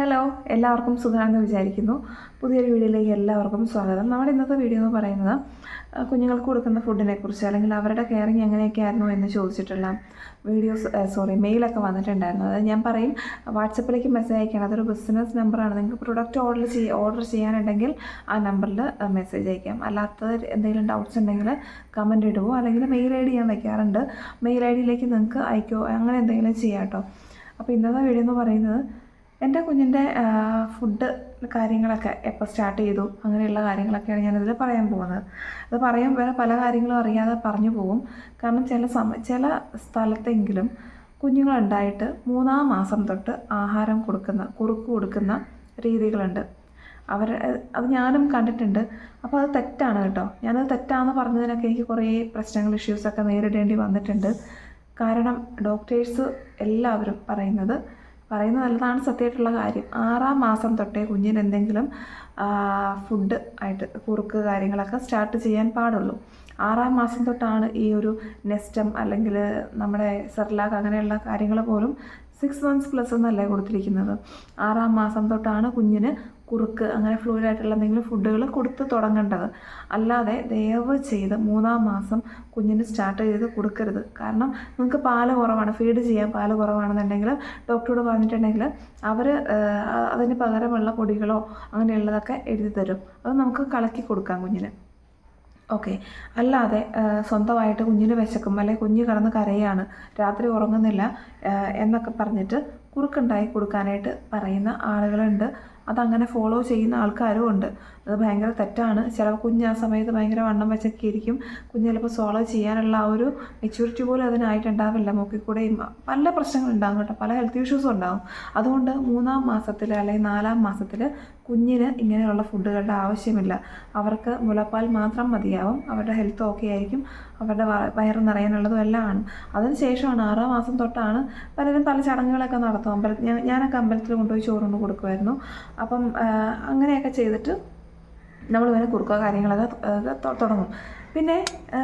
Hello എല്ലാവർക്കും സുഖമാണെന്ന് വിചാരിക്കുന്നു. പുതിയൊരു വീഡിയോയിലേക്ക് എല്ലാവർക്കും സ്വാഗതം. നമ്മുടെ ഇന്നത്തെ വീഡിയോ എന്ന് പറയുന്നത് കുഞ്ഞുങ്ങൾക്ക് കൊടുക്കുന്ന ഫുഡിനെ കുറിച്ച് അല്ലെങ്കിൽ അവരുടെ കെയറിങ് എങ്ങനെയൊക്കെ ആയിരുന്നു എന്ന് ചോദിച്ചിട്ടുള്ള വീഡിയോസ് സോറി മെയിലൊക്കെ വന്നിട്ടുണ്ടായിരുന്നു. അത് ഞാൻ പറയും വാട്സപ്പിലേക്ക് മെസ്സേജ് അയക്കണം അതൊരു ബിസിനസ് നമ്പറാണ് നിങ്ങൾക്ക് പ്രൊഡക്റ്റ് ഓർഡർ ചെയ്യ ഓർഡർ ചെയ്യാനുണ്ടെങ്കിൽ ആ നമ്പറിൽ മെസ്സേജ് അയക്കാം അല്ലാത്ത എന്തെങ്കിലും ഡൗട്ട്സ് ഉണ്ടെങ്കിൽ കമന്റ് ഇടുവോ? അല്ലെങ്കിൽ മെയിൽ ഐ ഡി ഞാൻ വയ്ക്കാറുണ്ട് മെയിൽ ഐ ഡിയിലേക്ക് നിങ്ങൾക്ക് അയക്കുമോ അങ്ങനെ എന്തെങ്കിലും ചെയ്യാം കേട്ടോ അപ്പോൾ ഇന്നത്തെ വീഡിയോ എന്ന് പറയുന്നത് എന്റെ കുഞ്ഞിന്റെ ഫുഡ് കാര്യങ്ങളൊക്കെ എപ്പോൾ സ്റ്റാർട്ട് ചെയ്തു അങ്ങനെയുള്ള കാര്യങ്ങളൊക്കെയാണ് ഞാനിതിൽ പറയാൻ പോകുന്നത്. അത് പറയാൻ വേറെ പല കാര്യങ്ങളും അറിയാതെ പറഞ്ഞു പോകും. കാരണം ചില സമ ചില സ്ഥലത്തെങ്കിലും കുഞ്ഞുങ്ങളുണ്ടായിട്ട് മൂന്നാം മാസം തൊട്ട് ആഹാരം കൊടുക്കുന്ന കുറുക്ക് കൊടുക്കുന്ന രീതികളുണ്ട്. അവർ അത് ഞാനും കണ്ടിട്ടുണ്ട്. അപ്പോൾ അത് തെറ്റാണ് കേട്ടോ. ഞാനത് തെറ്റാണെന്ന് പറഞ്ഞതിനൊക്കെ എനിക്ക് കുറേ പ്രശ്നങ്ങൾ ഇഷ്യൂസൊക്കെ നേരിടേണ്ടി വന്നിട്ടുണ്ട്. കാരണം ഡോക്ടേഴ്സ് എല്ലാവരും പറയുന്നത് പറയുന്നത് നല്ലതാണ് സത്യമായിട്ടുള്ള കാര്യം. ആറാം മാസം തൊട്ടേ കുഞ്ഞിന് എന്തെങ്കിലും ഫുഡ് ആയിട്ട് കുറുക്ക് കാര്യങ്ങളൊക്കെ സ്റ്റാർട്ട് ചെയ്യാൻ പാടുള്ളൂ. ആറാം മാസം തൊട്ടാണ് ഈ ഒരു നെസ്റ്റം അല്ലെങ്കിൽ നമ്മുടെ സെർലാക്ക് അങ്ങനെയുള്ള കാര്യങ്ങൾ പോലും സിക്സ് മന്ത്സ് പ്ലസ് എന്നല്ലേ കൊടുത്തിരിക്കുന്നത്. ആറാം മാസം തൊട്ടാണ് കുഞ്ഞിന് കുറുക്ക് അങ്ങനെ ഫ്ലൂയിഡ് ആയിട്ടുള്ള എന്തെങ്കിലും ഫുഡുകൾ കൊടുത്ത് തുടങ്ങേണ്ടത്. അല്ലാതെ ദയവ് ചെയ്ത് മൂന്നാം മാസം കുഞ്ഞിന് സ്റ്റാർട്ട് ചെയ്ത് കൊടുക്കരുത്. കാരണം നിങ്ങൾക്ക് പാൽ കുറവാണ് ഫീഡ് ചെയ്യാൻ പാൽ കുറവാണെന്നുണ്ടെങ്കിൽ ഡോക്ടറോട് പറഞ്ഞിട്ടുണ്ടെങ്കിൽ അവർ അതിന് പകരമുള്ള പൊടികളോ അങ്ങനെയുള്ളതൊക്കെ എഴുതി തരും. അത് നമുക്ക് കളക്കി കൊടുക്കാം കുഞ്ഞിന്. ഓക്കെ. അല്ലാതെ സ്വന്തമായിട്ട് കുഞ്ഞിന് വിശക്കും. അല്ലെങ്കിൽ കുഞ്ഞ് കിടന്ന് കരയാണ്. രാത്രി ഉറങ്ങുന്നില്ല എന്നൊക്കെ പറഞ്ഞിട്ട് കുറുക്കുണ്ടായി കൊടുക്കാനായിട്ട് പറയുന്ന ആളുകളുണ്ട്. അതങ്ങനെ ഫോളോ ചെയ്യുന്ന ആൾക്കാരും ഉണ്ട്. അത് ഭയങ്കര തെറ്റാണ്. ചില കുഞ്ഞ് ആ സമയത്ത് ഭയങ്കര വണ്ണം വെച്ചൊക്കെ ഇരിക്കും കുഞ്ഞ് ചിലപ്പോൾ സോൾവ് ചെയ്യാനുള്ള ആ ഒരു മെച്യൂരിറ്റി പോലും അതിനായിട്ടുണ്ടാവില്ല. മൂക്കിൽ കൂടെയും പല പ്രശ്നങ്ങളുണ്ടാകും കേട്ടോ. പല ഹെൽത്ത് ഇഷ്യൂസും ഉണ്ടാകും അതുകൊണ്ട് മൂന്നാം മാസത്തിൽ അല്ലെങ്കിൽ നാലാം മാസത്തിൽ കുഞ്ഞിന് ഇങ്ങനെയുള്ള ഫുഡുകളുടെ ആവശ്യമില്ല. അവർക്ക് മുലപ്പാൽ മാത്രം മതിയാവും. അവരുടെ ഹെൽത്ത് ഓക്കെ ആയിരിക്കും. അവരുടെ വയറ് നിറയാനുള്ളതും എല്ലാം ആണ്. അതിന് ശേഷമാണ് ആറാം മാസം തൊട്ടാണ് പലരും പല ചടങ്ങുകളൊക്കെ നടത്തും അമ്പലത്തിൽ ഞാനൊക്കെ അമ്പലത്തിൽ കൊണ്ടുപോയി ചോറുകൊണ്ട് കൊടുക്കുമായിരുന്നു. അപ്പം അങ്ങനെയൊക്കെ ചെയ്തിട്ട് നമ്മൾ ഇങ്ങനെ കുറുക്കുക കാര്യങ്ങളൊക്കെ തുടങ്ങും. പിന്നെ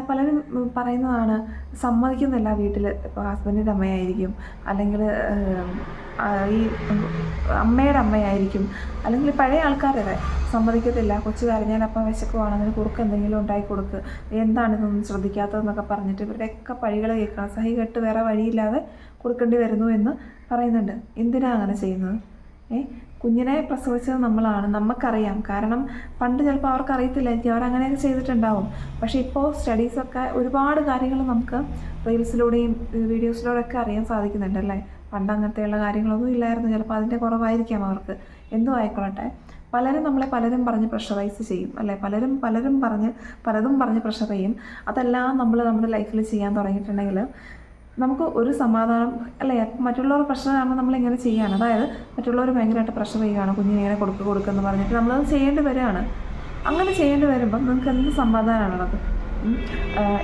പലരും പറയുന്നതാണ് സമ്മതിക്കുന്നില്ല വീട്ടിൽ ഇപ്പോൾ ഹസ്ബൻഡിന്റെ അമ്മയായിരിക്കും. അല്ലെങ്കിൽ ഈ അമ്മയുടെ അമ്മയായിരിക്കും. അല്ലെങ്കിൽ പഴയ ആൾക്കാരുടെ സമ്മതിക്കത്തില്ല. കൊച്ചു കരഞ്ഞാൽ അപ്പം വിശക്കുവാണെന്ന് കുറുക്ക് എന്തെങ്കിലും ഉണ്ടായി കൊടുക്ക്. എന്താണ് ഇതൊന്നും ശ്രദ്ധിക്കാത്തതെന്നൊക്കെ പറഞ്ഞിട്ട് ഇവരുടെയൊക്കെ പഴികൾ കേൾക്കണം. സഹി കെട്ട് വേറെ വഴിയില്ലാതെ കൊടുക്കേണ്ടി വരുന്നു എന്ന് പറയുന്നുണ്ട്. എന്തിനാണ് അങ്ങനെ ചെയ്യുന്നത്? ഏ? കുഞ്ഞിനെ പ്രസവിച്ചത് നമ്മളാണ്. നമുക്കറിയാം. കാരണം പണ്ട് ചിലപ്പോൾ അവർക്ക് അറിയത്തില്ലായിരിക്കും അവരങ്ങനെയൊക്കെ ചെയ്തിട്ടുണ്ടാവും. പക്ഷേ ഇപ്പോൾ സ്റ്റഡീസൊക്കെ ഒരുപാട് കാര്യങ്ങൾ നമുക്ക് റീൽസിലൂടെയും വീഡിയോസിലൂടെയൊക്കെ അറിയാൻ സാധിക്കുന്നുണ്ട് അല്ലേ? പണ്ട് അങ്ങനത്തെയുള്ള കാര്യങ്ങളൊന്നും ഇല്ലായിരുന്നു. ചിലപ്പോൾ അതിന്റെ കുറവായിരിക്കാം അവർക്ക്. എന്തും ആയിക്കൊള്ളട്ടെ. പലരും നമ്മളെ പലരും പറഞ്ഞ് പ്രഷറൈസ് ചെയ്യും അല്ലേ? പലരും പലരും പറഞ്ഞ് പലതും പറഞ്ഞ് പ്രഷർ ചെയ്യും. അതെല്ലാം നമ്മൾ നമ്മുടെ ലൈഫിൽ ചെയ്യാൻ തുടങ്ങിയിട്ടുണ്ടെങ്കിൽ നമുക്ക് ഒരു സമാധാനം അല്ലേ? മറ്റുള്ളവർ പ്രഷർ കാരണം നമ്മൾ ഇങ്ങനെ ചെയ്യാണ്. അതായത് മറ്റുള്ളവർ ഭയങ്കരമായിട്ട് പ്രഷർ ചെയ്യുകയാണ്. കുഞ്ഞിനെ ഇങ്ങനെ കൊടുക്കുക കൊടുക്കുമെന്ന് പറഞ്ഞിട്ട് നമ്മളത് ചെയ്യേണ്ടി വരികയാണ്. അങ്ങനെ ചെയ്യേണ്ടി വരുമ്പം നിങ്ങൾക്ക് എന്ത് സമാധാനമാണുള്ളത്.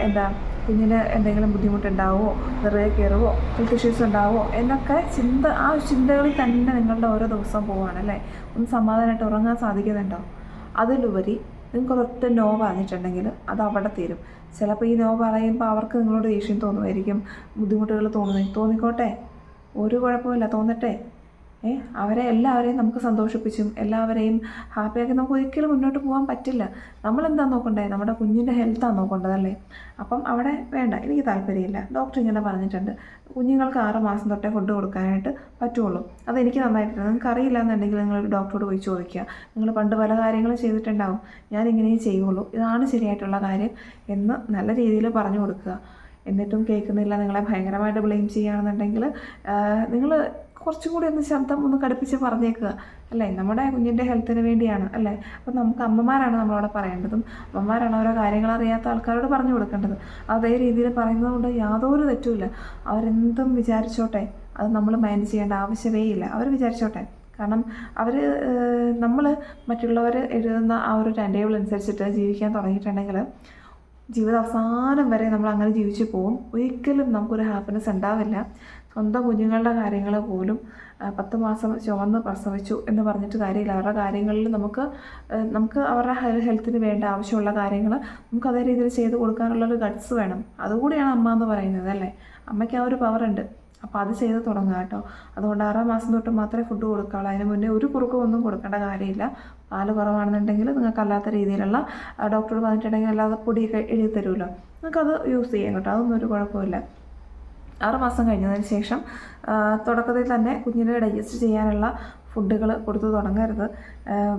എന്താ കുഞ്ഞിന് എന്തെങ്കിലും ബുദ്ധിമുട്ടുണ്ടാവുമോ നിറയെ കയറുമോ ഹെൽത്ത് ഇഷ്യൂസ് ഉണ്ടാവുമോ എന്നൊക്കെ ചിന്ത ആ ചിന്തകളിൽ തന്നെ നിങ്ങളുടെ ഓരോ ദിവസവും പോവുകയാണ് അല്ലേ? ഒന്ന് സമാധാനമായിട്ട് ഉറങ്ങാൻ സാധിക്കുന്നുണ്ടോ? അതിലുപരി നിങ്ങൾക്ക് ഒരൊറ്റ നോ പറഞ്ഞിട്ടുണ്ടെങ്കിൽ അത് അവിടെ തീരും. ചിലപ്പോൾ ഈ നോ പറയുമ്പോൾ അവർക്ക് നിങ്ങളോട് ദേഷ്യം തോന്നുമായിരിക്കും ബുദ്ധിമുട്ടുകൾ തോന്നുന്നു. തോന്നിക്കോട്ടെ? ഒരു കുഴപ്പമില്ല തോന്നട്ടെ? അവരെ എല്ലാവരെയും നമുക്ക് സന്തോഷിപ്പിച്ചും എല്ലാവരെയും ഹാപ്പിയാക്കി നമുക്ക് ഒരിക്കലും മുന്നോട്ട് പോകാൻ പറ്റില്ല. നമ്മളെന്താ നോക്കണ്ടേ? നമ്മുടെ കുഞ്ഞിന്റെ ഹെൽത്താണ് നോക്കേണ്ടത് അല്ലേ അപ്പം അവിടെ വേണ്ട എനിക്ക് താല്പര്യമില്ല. ഡോക്ടർ ഇങ്ങനെ പറഞ്ഞിട്ടുണ്ട്. കുഞ്ഞുങ്ങൾക്ക് ആറ് മാസം തൊട്ടേ ഫുഡ് കൊടുക്കാനായിട്ട് പറ്റുള്ളൂ. അതെനിക്ക് നന്നായിട്ട് നിങ്ങൾക്ക് അറിയില്ല എന്നുണ്ടെങ്കിൽ നിങ്ങൾ ഡോക്ടറോട് പോയി ചോദിക്കുക. നിങ്ങൾ പണ്ട് പല കാര്യങ്ങളും ചെയ്തിട്ടുണ്ടാവും. ഞാൻ ഇങ്ങനെയേ ചെയ്യുള്ളൂ. ഇതാണ് ശരിയായിട്ടുള്ള കാര്യം എന്ന് നല്ല രീതിയിൽ പറഞ്ഞു കൊടുക്കുക. എന്നിട്ടും കേൾക്കുന്നില്ല. നിങ്ങളെ ഭയങ്കരമായിട്ട് ബ്ലെയിം ചെയ്യുകയാണെന്നുണ്ടെങ്കിൽ നിങ്ങൾ കുറച്ചും കൂടി ഒന്ന് ശബ്ദം ഒന്ന് കടുപ്പിച്ച് പറഞ്ഞേക്കുക. അല്ലേ? നമ്മുടെ കുഞ്ഞിന്റെ ഹെൽത്തിന് വേണ്ടിയാണ്. അല്ലേ? അപ്പം നമുക്ക് അമ്മമാരാണ് നമ്മളവിടെ പറയേണ്ടതും. അമ്മമാരാണ് ഓരോ കാര്യങ്ങൾ അറിയാത്ത ആൾക്കാരോട് പറഞ്ഞു കൊടുക്കേണ്ടത്. അതേ രീതിയിൽ പറയുന്നത് കൊണ്ട് യാതൊരു തെറ്റുമില്ല. അവരെന്തും വിചാരിച്ചോട്ടെ. അത് നമ്മൾ മൈൻഡ് ചെയ്യേണ്ട ആവശ്യമേ ഇല്ല അവർ വിചാരിച്ചോട്ടെ. കാരണം അവർ നമ്മൾ മറ്റുള്ളവർ എഴുതുന്ന ആ ഒരു ടൈം ടേബിൾ അനുസരിച്ചിട്ട് ജീവിക്കാൻ തുടങ്ങിയിട്ടുണ്ടെങ്കിൽ ജീവിത അവസാനം വരെ നമ്മൾ അങ്ങനെ ജീവിച്ചു പോകും. ഒരിക്കലും നമുക്കൊരു ഹാപ്പിനെസ് ഉണ്ടാവില്ല. സ്വന്തം കുഞ്ഞുങ്ങളുടെ കാര്യങ്ങൾ പോലും പത്ത് മാസം ചുമന്ന് പ്രസവിച്ചു എന്ന് പറഞ്ഞിട്ട് കാര്യമില്ല. അവരുടെ കാര്യങ്ങളിൽ നമുക്ക് നമുക്ക് അവരുടെ ഹെൽത്തിന് വേണ്ട ആവശ്യമുള്ള കാര്യങ്ങൾ നമുക്ക് അതേ രീതിയിൽ ചെയ്ത് കൊടുക്കാനുള്ളൊരു ഗട്സ് വേണം. അതുകൂടിയാണ് അമ്മ എന്ന് പറയുന്നത് അല്ലേ? അമ്മയ്ക്ക് ആ ഒരു പവറുണ്ട് അപ്പോൾ അത് ചെയ്ത് തുടങ്ങുക കേട്ടോ. അതുകൊണ്ട് ആറാം മാസം തൊട്ട് മാത്രമേ ഫുഡ് കൊടുക്കാവുള്ളൂ. അതിന് മുന്നേ ഒരു കുറുക്കും ഒന്നും കൊടുക്കേണ്ട കാര്യമില്ല. പാൽ കുറവാണെന്നുണ്ടെങ്കിൽ നിങ്ങൾക്ക് അല്ലാത്ത രീതിയിലുള്ള ഡോക്ടർ പറഞ്ഞിട്ടുണ്ടെങ്കിൽ അല്ലാതെ പൊടിയൊക്കെ എഴുതി തരുമല്ലോ. നിങ്ങൾക്കത് യൂസ് ചെയ്യാം കേട്ടോ. അതൊന്നും ഒരു കുഴപ്പമില്ല ആറ് മാസം കഴിഞ്ഞതിന് ശേഷം തുടക്കത്തിൽ തന്നെ കുഞ്ഞിനെ ഡൈജസ്റ്റ് ചെയ്യാനുള്ള ഫുഡുകൾ കൊടുത്തു തുടങ്ങരുത്.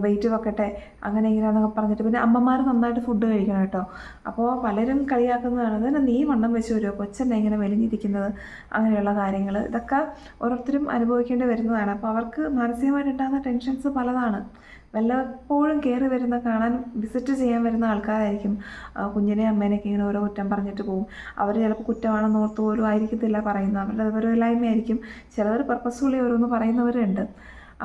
വെയിറ്റ് വെക്കട്ടെ അങ്ങനെ ഇങ്ങനെയാണെന്നൊക്കെ പറഞ്ഞിട്ട് പിന്നെ അമ്മമാർ നന്നായിട്ട് ഫുഡ് കഴിക്കണം കേട്ടോ. അപ്പോൾ പലരും കളിയാക്കുന്നതാണ്. തന്നെ നീ വണ്ണം വെച്ച് വരുമോ കൊച്ചെന്നെ ഇങ്ങനെ മെലിഞ്ഞിരിക്കുന്നത്? അങ്ങനെയുള്ള കാര്യങ്ങൾ ഇതൊക്കെ ഓരോരുത്തരും അനുഭവിക്കേണ്ടി വരുന്നതാണ്. അപ്പോൾ അവർക്ക് മാനസികമായിട്ടുണ്ടാകുന്ന ടെൻഷൻസ് പലതാണ്. വല്ലപ്പോഴും കയറി വരുന്ന കാണാൻ വിസിറ്റ് ചെയ്യാൻ വരുന്ന ആൾക്കാരായിരിക്കും. കുഞ്ഞിനെ അമ്മേനെയൊക്കെ ഇങ്ങനെ ഓരോ കുറ്റം പറഞ്ഞിട്ട് പോകും അവർ ചിലപ്പോൾ കുറ്റമാണെന്ന് ഓർത്ത് പോലും ആയിരിക്കത്തില്ല പറയുന്നത്. അവരുടെ വിവരമില്ലായ്മയായിരിക്കും ചിലവർ പർപ്പസ്ഫുള്ളി ഓരോന്ന് പറയുന്നവരുണ്ട്.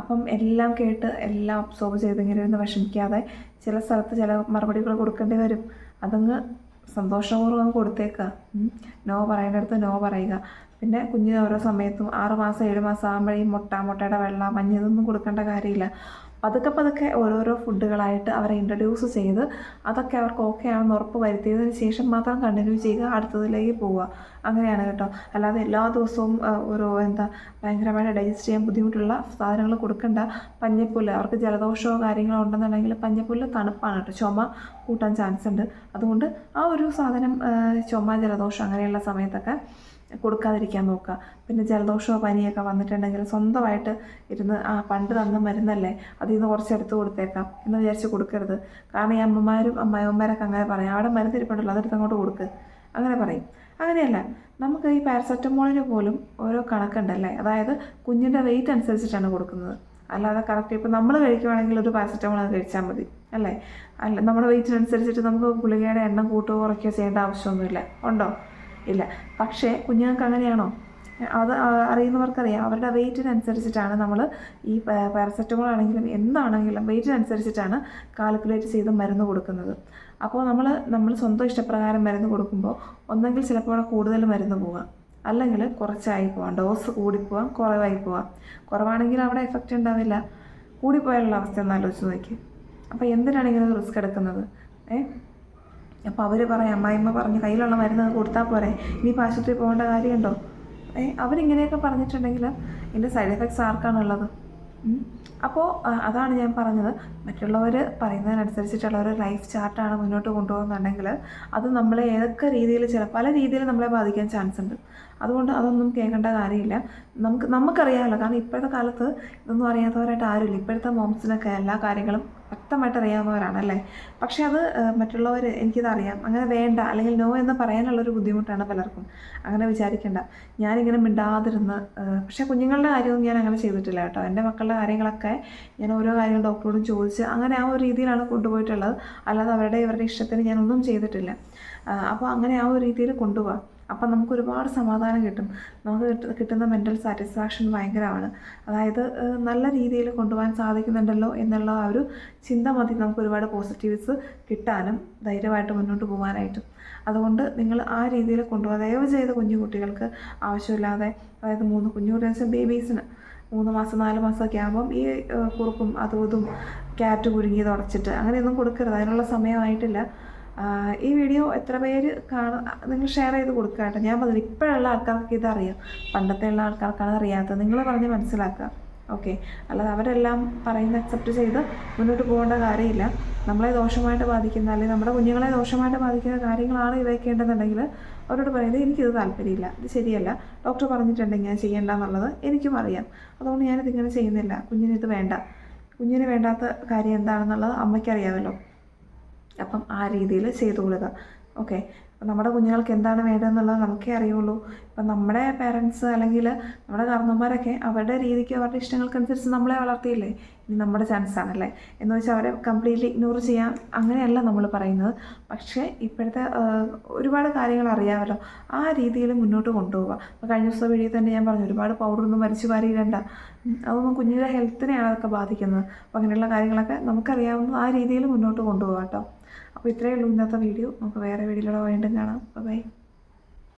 അപ്പം എല്ലാം കേട്ട് എല്ലാം അബ്സോർബ് ചെയ്ത് ഇങ്ങനെ ഇരുന്ന് വിഷമിക്കാതെ ചില സ്ഥലത്ത് ചില മറുപടികൾ കൊടുക്കേണ്ടി വരും. അതങ്ങ് സന്തോഷപൂർവം കൊടുത്തേക്കുക നോ പറയേണ്ടടുത്ത് നോ പറയുക. പിന്നെ കുഞ്ഞിന് ഓരോ സമയത്തും ആറ് മാസം ഏഴ് മാസം ആകുമ്പോഴേ മുട്ട മുട്ടയുടെ വെള്ളം മഞ്ഞ ഇതൊന്നും കൊടുക്കേണ്ട കാര്യമില്ല. പതുക്കെ പതുക്കെ ഓരോരോ ഫുഡുകളായിട്ട് അവരെ ഇൻട്രൊഡ്യൂസ് ചെയ്ത് അതൊക്കെ അവർക്ക് ഓക്കെ ആണെന്ന് ഉറപ്പ് വരുത്തിയതിന് ശേഷം മാത്രം കണ്ടിന്യൂ ചെയ്യുക അടുത്തതിലേക്ക് പോവുക. അങ്ങനെയാണ് കേട്ടോ. അല്ലാതെ എല്ലാ ദിവസവും ഓരോ എന്താ ഭയങ്കരമായിട്ട് ഡൈജസ്റ്റ് ചെയ്യാൻ ബുദ്ധിമുട്ടുള്ള സാധനങ്ങൾ കൊടുക്കേണ്ട. പഞ്ഞപ്പുല്ല് അവർക്ക് ജലദോഷമോ കാര്യങ്ങളോ ഉണ്ടെന്നുണ്ടെങ്കിൽ പഞ്ഞപ്പുല്ല് തണുപ്പാണ് കേട്ടോ. ചുമ കൂട്ടാൻ ചാൻസ് ഉണ്ട്. അതുകൊണ്ട് ആ ഒരു സാധനം ചുമ ജലദോഷം അങ്ങനെയുള്ള സമയത്തൊക്കെ കൊടുക്കാതിരിക്കാൻ നോക്കുക. പിന്നെ ജലദോഷമോ പനിയൊക്കെ വന്നിട്ടുണ്ടെങ്കിൽ സ്വന്തമായിട്ട് ഇരുന്ന് ആ പണ്ട് തന്ന മരുന്നല്ലേ അതിൽ നിന്ന് കുറച്ച് എടുത്ത് കൊടുത്തേക്കാം എന്ന് വിചാരിച്ച് കൊടുക്കരുത്. കാരണം ഈ അമ്മമാരും അമ്മായിമ്മമാരൊക്കെ അങ്ങനെ പറയും അവിടെ മരുന്ന് ഇരിപ്പുണ്ടല്ലോ അതെടുത്ത് അങ്ങോട്ട് കൊടുക്ക് അങ്ങനെ പറയും. അങ്ങനെയല്ല നമുക്ക് ഈ പാരസെറ്റമോളിന് പോലും ഓരോ കണക്കുണ്ടല്ലേ? അതായത് കുഞ്ഞിന്റെ വെയിറ്റ് അനുസരിച്ചിട്ടാണ് കൊടുക്കുന്നത്. അല്ലാതെ കറക്റ്റ് ഇപ്പോൾ നമ്മൾ കഴിക്കുവാണെങ്കിൽ ഒരു പാരസെറ്റമോൾ അത് കഴിച്ചാൽ മതി അല്ലേ? അല്ല നമ്മുടെ വെയിറ്റിനനുസരിച്ചിട്ട് നമുക്ക് ഗുളികയുടെ എണ്ണം കൂട്ടുകയോ കുറയ്ക്കുകയോ ചെയ്യേണ്ട ആവശ്യമൊന്നുമില്ല. ഉണ്ടോ? ഇല്ല. പക്ഷേ കുഞ്ഞുങ്ങൾക്ക് അങ്ങനെയാണോ? അത് അറിയുന്നവർക്കറിയാം. അവരുടെ വെയിറ്റിനനുസരിച്ചിട്ടാണ് നമ്മൾ ഈ പാരസെറ്റമോൾ ആണെങ്കിലും എന്താണെങ്കിലും വെയിറ്റിനനുസരിച്ചിട്ടാണ് കാൽക്കുലേറ്റ് ചെയ്ത് മരുന്ന് കൊടുക്കുന്നത്. അപ്പോൾ നമ്മൾ നമ്മൾ സ്വന്തം ഇഷ്ടപ്രകാരം മരുന്ന് കൊടുക്കുമ്പോൾ ഒന്നെങ്കിൽ ചിലപ്പോൾ കൂടുതൽ മരുന്ന് പോകാം അല്ലെങ്കിൽ കുറച്ചായി പോവാം. ഡോസ് കൂടിപ്പോവാം കുറവായി പോവാം. കുറവാണെങ്കിൽ അവിടെ എഫക്റ്റ് ഉണ്ടാവില്ല. കൂടിപ്പോയാലുള്ള അവസ്ഥ ഒന്ന് ആലോചിച്ച് നോക്കി അപ്പോൾ എന്തിനാണ് ഇങ്ങനെ റിസ്ക് എടുക്കുന്നത്? ഏ? അപ്പോൾ അവർ പറയും അമ്മായിമ്മ പറഞ്ഞു കയ്യിലുള്ള മരുന്ന് കൊടുത്താൽ പോരെ ഇനിയിപ്പോൾ ആശുപത്രി പോകേണ്ട കാര്യമുണ്ടോ? ഏ അവരിങ്ങനെയൊക്കെ പറഞ്ഞിട്ടുണ്ടെങ്കിൽ ഇതിന്റെ സൈഡ് എഫക്ട്സ് ആർക്കാണുള്ളത്. അപ്പോൾ അതാണ് ഞാൻ പറഞ്ഞത്. മറ്റുള്ളവർ പറയുന്നതിനനുസരിച്ചിട്ടുള്ള ഒരു ലൈഫ് ചാർട്ടാണ് മുന്നോട്ട് കൊണ്ടുപോകുന്നുണ്ടെങ്കിൽ അത് നമ്മളെ ഏതൊക്കെ രീതിയിൽ ചില പല രീതിയിൽ നമ്മളെ ബാധിക്കാൻ ചാൻസ് ഉണ്ട് അതുകൊണ്ട് അതൊന്നും കേൾക്കേണ്ട കാര്യമില്ല. നമുക്ക് നമുക്കറിയാമല്ലോ. കാരണം ഇപ്പോഴത്തെ കാലത്ത് ഇതൊന്നും അറിയാത്തവരായിട്ട് ആരുമില്ല. ഇപ്പോഴത്തെ മോംസിനൊക്കെ എല്ലാ കാര്യങ്ങളും വ്യക്തമായിട്ട് അറിയാവുന്നവരാണല്ലേ പക്ഷേ അത് മറ്റുള്ളവർ എനിക്കിതറിയാം. അങ്ങനെ വേണ്ട അല്ലെങ്കിൽ നോ എന്ന് പറയാനുള്ളൊരു ബുദ്ധിമുട്ടാണ് പലർക്കും. അങ്ങനെ വിചാരിക്കേണ്ട. ഞാനിങ്ങനെ മിണ്ടാതിരുന്ന് പക്ഷേ കുഞ്ഞുങ്ങളുടെ കാര്യമൊന്നും ഞാൻ അങ്ങനെ ചെയ്തിട്ടില്ല കേട്ടോ. എന്റെ മക്കളുടെ കാര്യങ്ങളൊക്കെ ഞാൻ ഓരോ കാര്യങ്ങൾ ഡോക്ടറോടും ചോദിച്ച് അങ്ങനെ ആ ഒരു രീതിയിലാണ് കൊണ്ടുപോയിട്ടുള്ളത്. അല്ലാതെ അവരുടെ ഇവരുടെ ഇഷ്ടത്തിന് ഞാനൊന്നും ചെയ്തിട്ടില്ല. അപ്പോൾ അങ്ങനെ ആ ഒരു രീതിയിൽ കൊണ്ടുപോകാം അപ്പം നമുക്ക് ഒരുപാട് സമാധാനം കിട്ടും. നമുക്ക് കിട്ട- കിട്ടുന്ന മെന്റൽ സാറ്റിസ്ഫാക്ഷൻ ഭയങ്കരമാണ്. അതായത് നല്ല രീതിയിൽ കൊണ്ടുപോകാൻ സാധിക്കുന്നുണ്ടല്ലോ എന്നുള്ള ആ ഒരു ചിന്ത മതി നമുക്ക് ഒരുപാട് പോസിറ്റീവ്സ് കിട്ടാനും ധൈര്യമായിട്ട് മുന്നോട്ട് പോകാനായിട്ടും. അതുകൊണ്ട് നിങ്ങൾ ആ രീതിയിൽ കൊണ്ടുപോകാം ദയവ് ചെയ്ത് കുഞ്ഞു കുട്ടികൾക്ക് ആവശ്യമില്ലാതെ അതായത് മൂന്ന് കുഞ്ഞു കുട്ടികൾ ബേബീസിന് മൂന്ന് മാസം നാല് മാസമൊക്കെ ആകുമ്പം ഈ കുറുക്കും അതും ഇതും ക്യാറ്റ് കുഴുങ്ങിയത് ഉടച്ചിട്ട് അങ്ങനെയൊന്നും കൊടുക്കരുത്. അതിനുള്ള സമയമായിട്ടില്ല ഈ വീഡിയോ എത്ര പേര് കാണും നിങ്ങൾ ഷെയർ ചെയ്ത് കൊടുക്കുക കേട്ടോ. ഞാൻ പറഞ്ഞു ഇപ്പോഴുള്ള ആൾക്കാർക്ക് ഇതറിയാം. പണ്ടത്തെ ഉള്ള ആൾക്കാർക്കാണ് അറിയാത്തത്. നിങ്ങൾ പറഞ്ഞ് മനസ്സിലാക്കുക. ഓക്കെ അല്ലാതെ അവരെല്ലാം പറയുന്ന അക്സെപ്റ്റ് ചെയ്ത് മുന്നോട്ട് പോകേണ്ട കാര്യമില്ല. നമ്മളെ ദോഷമായിട്ട് ബാധിക്കുന്ന അല്ലെങ്കിൽ നമ്മുടെ കുഞ്ഞുങ്ങളെ ദോഷമായിട്ട് ബാധിക്കുന്ന കാര്യങ്ങളാണ് ഇവയ്ക്കേണ്ടതെന്നുണ്ടെങ്കിൽ അവരോട് പറയുന്നത് എനിക്കിത് താല്പര്യമില്ല. ഇത് ശരിയല്ല. ഡോക്ടർ പറഞ്ഞിട്ടുണ്ടെങ്കിൽ ഞാൻ ചെയ്യേണ്ട എന്നുള്ളത് എനിക്കും അറിയാം. അതുകൊണ്ട് ഞാനിതിങ്ങനെ ചെയ്യുന്നില്ല. കുഞ്ഞിന് ഇത് വേണ്ട. കുഞ്ഞിന് വേണ്ടാത്ത കാര്യം എന്താണെന്നുള്ളത് അമ്മയ്ക്കറിയാമല്ലോ. അപ്പം ആ രീതിയിൽ ചെയ്തു കൊടുക്കുക ഓക്കെ. നമ്മുടെ കുഞ്ഞുങ്ങൾക്ക് എന്താണ് വേണ്ടതെന്നുള്ളത് നമുക്കേ അറിയുള്ളൂ. ഇപ്പം നമ്മുടെ പേരൻസ് അല്ലെങ്കിൽ നമ്മുടെ കാർന്നന്മാരൊക്കെ അവരുടെ രീതിക്ക് അവരുടെ ഇഷ്ടങ്ങൾക്കനുസരിച്ച് നമ്മളെ വളർത്തിയില്ലേ? ഇനി നമ്മുടെ ചാൻസ് ആണല്ലേ? എന്ന് വെച്ചാൽ അവരെ കംപ്ലീറ്റ്ലി ഇഗ്നോർ ചെയ്യാം അങ്ങനെയല്ല നമ്മൾ പറയുന്നത്. പക്ഷേ ഇപ്പോഴത്തെ ഒരുപാട് കാര്യങ്ങൾ അറിയാമല്ലോ. ആ രീതിയിൽ മുന്നോട്ട് കൊണ്ടുപോകുക അപ്പം കഴിഞ്ഞ ദിവസം വീഡിയോ തന്നെ ഞാൻ പറഞ്ഞു ഒരുപാട് പൗഡറൊന്നും വലിച്ചു വാരിയിടണ്ട അതൊന്നും കുഞ്ഞിന്റെ ഹെൽത്തിനെയാണ് അതൊക്കെ ബാധിക്കുന്നത്. അപ്പോൾ അങ്ങനെയുള്ള കാര്യങ്ങളൊക്കെ നമുക്കറിയാവുന്ന ആ രീതിയിൽ മുന്നോട്ട് കൊണ്ടുപോകാം കേട്ടോ. അപ്പോൾ ഇത്രയേ ഉള്ളൂ ഇന്നത്തെ വീഡിയോ. നമുക്ക് വേറെ വീഡിയോയിലൂടെ വീണ്ടും കാണാം. ബൈ